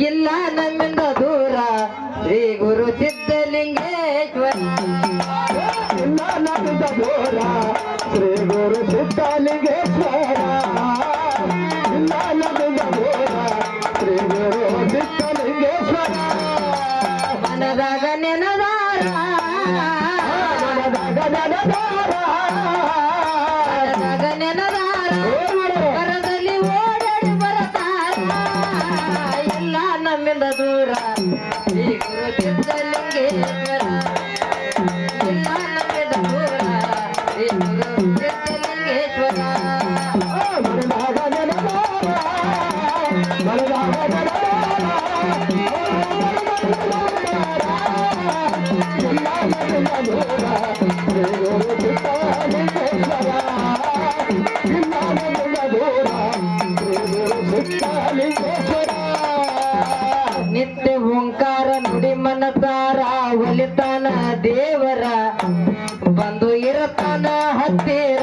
ಇಲ್ಲ ನಮ್ಮಿಂದ ದೂರ. ಶ್ರೀ ಗುರು ಸಿದ್ಧಲಿಂಗೇಶ್ವರ. ಇಲ್ಲ ನಮ್ಮಿಂದ ದೂರ. ಶ್ರೀ ಗುರು ಸಿದ್ಧಲಿಂಗೇಶ್ವರ. ನಮ್ಮಿಂದ ದೂರ ಶ್ರೀ ಗುರು ಸಿದ್ಧಲಿಂಗೇಶ್ವರ ಇಲ್ಲ ನಮ್ಮಿಂದ ದೂರ ಶ್ರೀ ಗುರು ಸಿದ್ಧಲಿಂಗೇಶ್ವರ ಮನದಾಗ ನೆನದಾರ. ನುಡಿ ಸಾರ ಒಲಿತಾನ ದೇವರ, ಬಂದು ಇರತಾನ ಹತ್ತಿರ.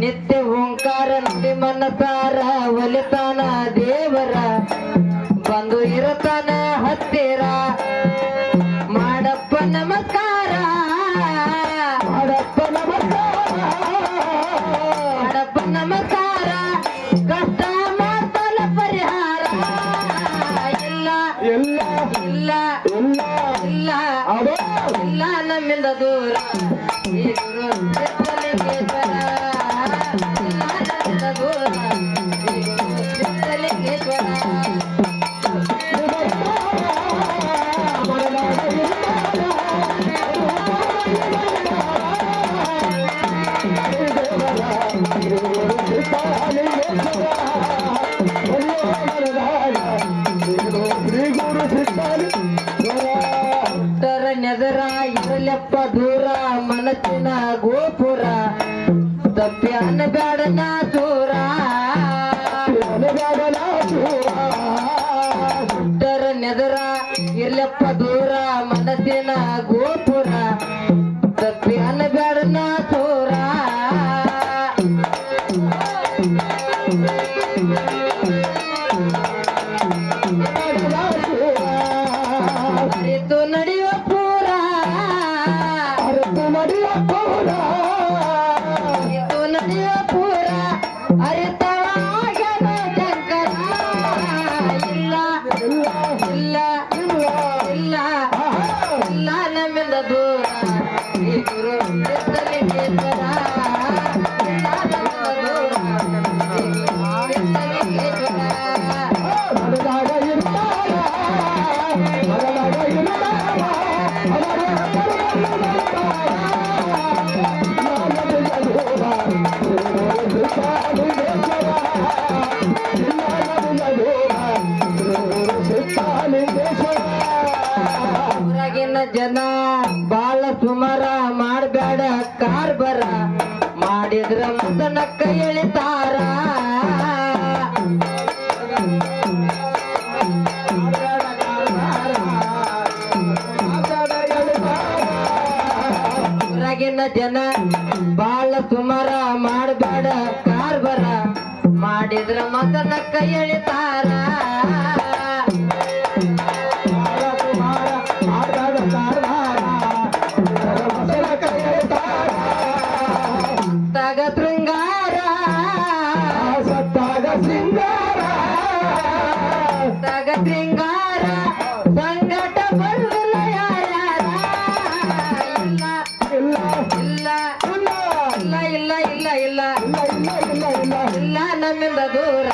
ನಿತ್ಯ ಓಂಕಾರ ನುಡಿ ಮನಸಾರ ಒಲಿತಾನ ದೇವರ, ಬಂದು ಇರತಾನ ಹತ್ತಿರ. ಮಾಡಪ್ಪ ಇಲ್ಲ ಇಲ್ಲ ಇಲ್ಲ ಇಲ್ಲ ಅದು ಇಲ್ಲ ನಮ್ಮಿಂದ ದೂರ ಈ ಗುರು ತರ ನೆದರ ಇರಲೆಪ್ಪ ದೂರ, ಮನಸ್ಸಿನ ಗೋಪುರ ತಪ್ಪಿ ಅನ್ನಬೇಡನ ದೂರ ತರ ನೆದರ ಇರ್ಲೆಪ್ಪ ದೂರ ಮನಸ್ಸಿನ ಗೋಪುರ ಜನ ಬಾಳ ಸುಮಾರ ಕಾರ್ ಬರ ಮಾಡಿದ್ರ ಮತ್ತನ ಕೈ ಎಳಿತಾರ. ಹೊರಗಿನ ಜನ ಬಾಳ ಸುಮಾರ ಮಾಡಬ್ಯಾಡ ಕಾರ್ ಬರ ಮಾಡಿದ್ರ ಮದನಕ್ಕ ಎಳಿತಾರ. ತಗ ಶೃಂಗಾರ ಸಂಗಟ ಬರುದಿಲ್ಲ ಯಾರ್ಯಾರ ಇಲ್ಲ ಇಲ್ಲ ಇಲ್ಲ ಇಲ್ಲ ಇಲ್ಲ ಇಲ್ಲ ಇಲ್ಲ ನಮ್ಮಿಂದ ದೂರ ಈ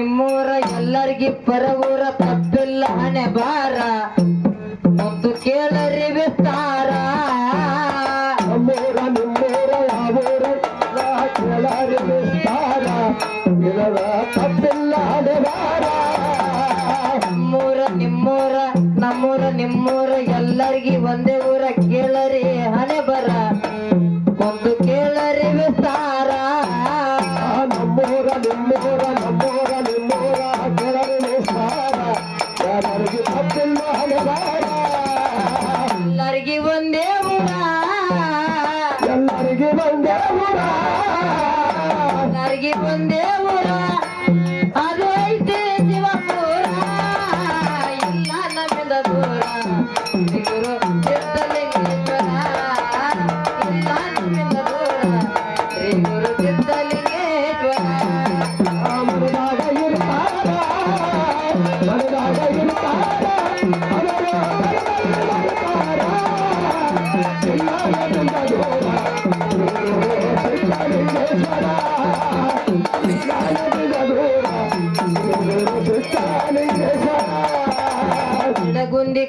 ನಿಮ್ಮೂರ ಎಲ್ಲರಿಗಿ ಪರವೂರ ತಪ್ಪಿಲ್ಲ ಹಣೆ ಬಾರ ಮತ್ತು ಕೇಳರಿ ವಿಸ್ತಾರ. ನಮ್ಮೂರ ನಿಮ್ಮೂರ ನಮ್ಮೂರ ನಿಮ್ಮೂರ ಎಲ್ಲರಿಗಿ ಒಂದೇ ಊರ ಕೇಳರಿ ಹಣೆ ಬರ ಒಂದು ಕೇಳರಿ ವಿಸ್ತಾರ. ನಮ್ಮೂರ ನಿಮ್ಮೂರ ನಮ್ಮೂರ ಒಂದೇ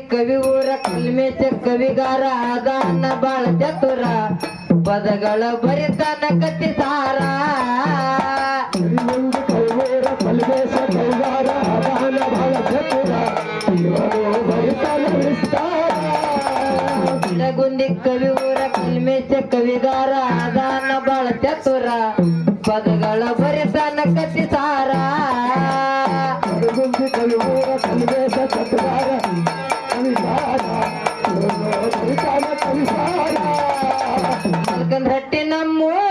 ಕವಿ ಊರ ಕಲ್ಮೇಶ ಕವಿಗಾರ ಅದಾನ ಬಾಳ ಚತುರ. ಪದಗಳ ಬರಿತಾನ ಕತ್ತಿ ಸಾರ. ಕವಿ ಊರ ಕಲ್ಮೇಶ ಕವಿಗಾರ ಅದನ್ನ ಬಾಳ ಚತುರ. ನಮ್ಮೂರ